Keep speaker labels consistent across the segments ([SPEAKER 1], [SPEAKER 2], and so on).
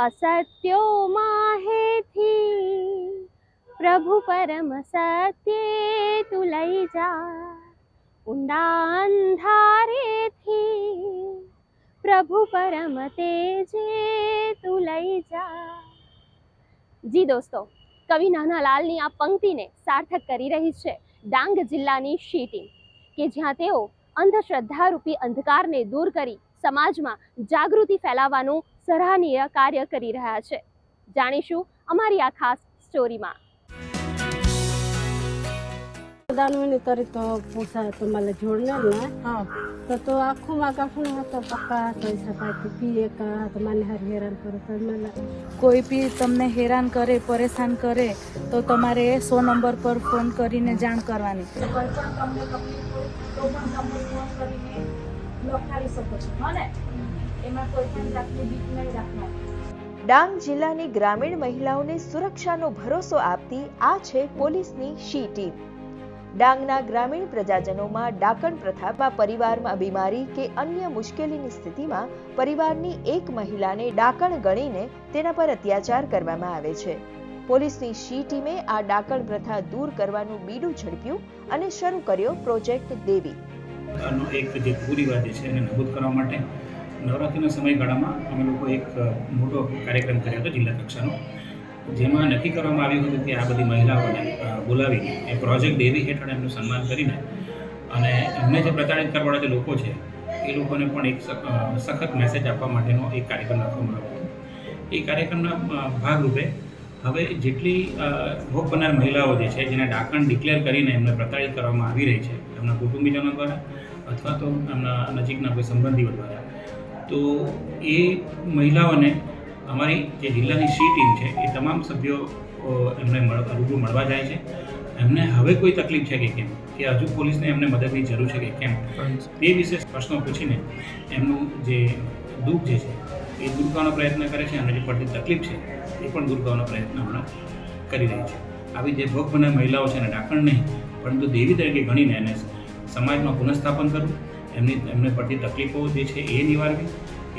[SPEAKER 1] અસત્યોમાં હેથી પ્રભુ પરમ સત્યે તું લઈ જા ઊંડા અંધારેથી પ્રભુ પરમ તેજે તું લઈ જા જી દોસ્તો કવિ નાનાલાલની આ પંક્તિને સાર્થક કરી રહી છે ડાંગ જિલ્લાની શી ટીમ કે જ્યાં તેઓ અંધશ્રદ્ધારૂપી અંધકારને દૂર કરી સમાજમાં જાગૃતિ ફેલાવવાનું સરાહનીય કાર્ય કરી રહ્યા છે. જાણીશું અમારી આ ખાસ સ્ટોરીમાં.
[SPEAKER 2] દાનવીની તરી તો પૂછા તો મને
[SPEAKER 3] જોડનાર
[SPEAKER 2] તો તો આખું માં કાફું હતો પક્કા કહી શકાય પીએ કા તો મને હાર હેરાન કરે તો મને.
[SPEAKER 3] કોઈ બી તમને હેરાન કરે પરેશાન કરે તો તમારે સો નંબર પર ફોન કરીને જાણ કરવાની. કોઈ પણ તમને તકલીફ હોય તો પણ તમને ફોન કરીને
[SPEAKER 4] ડાંગ જિલ્લાની ગ્રામીણ મહિલાઓને સુરક્ષાનો ભરોસો આપતી આ છે પોલીસની શી ટીમ. ડાંગના ગ્રામીણ પ્રજાજનોમાં ડાકણ પ્રથામાં પરિવારમાં બીમારી કે અન્ય મુશ્કેલીની સ્થિતિમાં પરિવારની એક મહિલાને ડાકણ ગણીને તેના પર અત્યાચાર કરવામાં આવે છે. પોલીસની શી ટીમે આ ડાકણ પ્રથા દૂર કરવાનું બીડું ઝડપ્યું અને શરૂ કર્યો પ્રોજેક્ટ દેવી.
[SPEAKER 5] આનો એક જે કુરિવાજ છે એને નાબૂદ કરવા માટે નવરાત્રિના સમયગાળામાં અમે લોકો એક મોટો કાર્યક્રમ કર્યો હતો જિલ્લા કક્ષાનો, જેમાં નક્કી કરવામાં આવ્યું હતું કે આ બધી મહિલાઓને બોલાવીને, એ પ્રોજેક્ટ દેવી હેઠળ એમનું સન્માન કરીને અને એમને જે પ્રતાડિત કરવાવાળા જે લોકો છે, એ લોકોને પણ એક સખત મેસેજ આપવા માટેનો એક કાર્યક્રમ રાખવામાં આવ્યો હતો. એ કાર્યક્રમના ભાગરૂપે હવે જેટલી ભોગ બનનાર મહિલાઓ જે છે જેને ડાકણ ડિક્લેર કરીને એમને પ્રતાડિત કરવામાં આવી રહી છે એમના કુટુંબીજનો દ્વારા અથવા તો એમના નજીકના કોઈ સંબંધીઓ દ્વારા તો એ મહિલાઓને અમારી જે જિલ્લાની સી ટીમ છે એ તમામ સભ્યો એમને રૂબરૂ મળવા જાય છે. એમને હવે કોઈ તકલીફ છે કે કેમ? કે હજુ પોલીસને એમને મદદની જરૂર છે કે કેમ? તે વિશે પ્રશ્નો પૂછીને એમનું જે દુઃખ જે છે એ દૂર કરવાનો પ્રયત્ન કરે છે અને જે પડતી તકલીફ છે, એ પણ દૂર કરવાનો પ્રયત્ન હમણાં કરી રહી છે. આવી જે ભોગ બનનાર મહિલાઓ છે એને ડાકણ નહીં, પરંતુ દેવી તરીકે ગણીને એને સમાજમાં પુનઃસ્થાપન કરવું, એમની, એમને પડતી તકલીફો જે છે એ નિવારવી,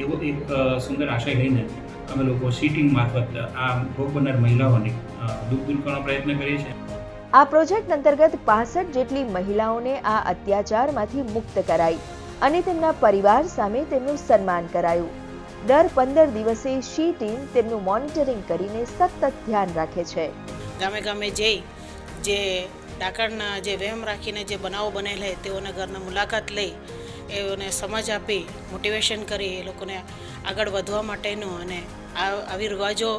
[SPEAKER 5] એવો એક સુંદર આશય લઈને અમે લોકો સીટિંગ મારફત આ ભોગ બનનાર મહિલાઓને દૂર દૂર કરવાનો પ્રયત્ન કરીએ છીએ.
[SPEAKER 4] આ પ્રોજેક્ટ અંતર્ગત પાસઠ જેટલી મહિલાઓને આ અત્યાચારમાંથી મુક્ત કરાઈ અને તેમના પરિવાર સામે તેમનું સન્માન કરાયું. દર પંદર દિવસે શી ટીમ તેમનું મોનિટરિંગ કરીને સતત ધ્યાન રાખે છે?
[SPEAKER 6] ગામે ગામે જઈ જે ડાકણના જે વહેમ રાખીને જે બનાવો બનેલા તેઓના ઘરના મુલાકાત લઈ એઓને સમજ આપી, મોટિવેશન કરી એ લોકોને આગળ વધવા માટેનું અને આવી રિવાજો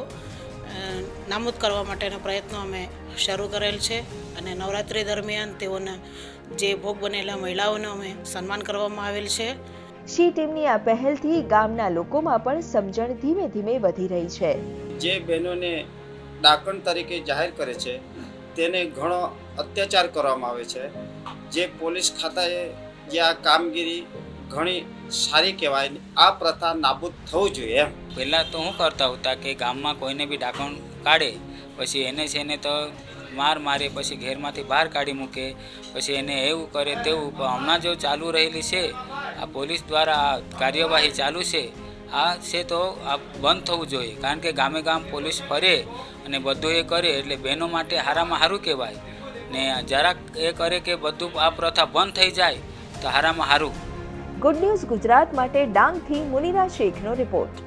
[SPEAKER 6] નામૂદ કરવા માટેનો પ્રયત્નો અમે શરૂ કરેલ છે અને નવરાત્રિ દરમિયાન તેઓના જે ભોગ બનેલા મહિલાઓનું અમે સન્માન કરવામાં આવેલ છે.
[SPEAKER 4] શી ટીમની આ પહેલથી ગામના લોકોમાં પણ સમજણ ધીમે ધીમે વધી રહી છે.
[SPEAKER 7] જે બહેનોને ડાકણ તરીકે જાહેર કરે છે તેને ઘણો અત્યાચાર કરવામાં આવે છે. જે પોલીસ ખાતાએ જે આ કામગીરી ઘણી સારી કહેવાય આ પ્રથા નાબૂદ થવું જોઈએ એમ.
[SPEAKER 8] પહેલાં તો હું કરતા હતા કે ગામમાં કોઈને બી ડાકણ કાઢે પછી એને છે ને તો માર મારે પછી ઘેરમાંથી બહાર કાઢી મૂકે પછી એને એવું કરે તેવું. પણ હમણાં જો ચાલુ રહેલી છે આ પોલીસ દ્વારા આ કાર્યવાહી ચાલુ છે, આ છે તો આ બંધ થવું જોઈએ. કારણ કે ગામે ગામ પોલીસ ફરે અને બધું એ કરે એટલે બહેનો માટે હારામાં સારું કહેવાય. ને જરાક એ કરે કે બધું આ પ્રથા બંધ થઈ જાય તો હારામાં સારું
[SPEAKER 4] ગુડ ન્યૂઝ ગુજરાત માટે ડાંગથી મુનિરા શેખનો રિપોર્ટ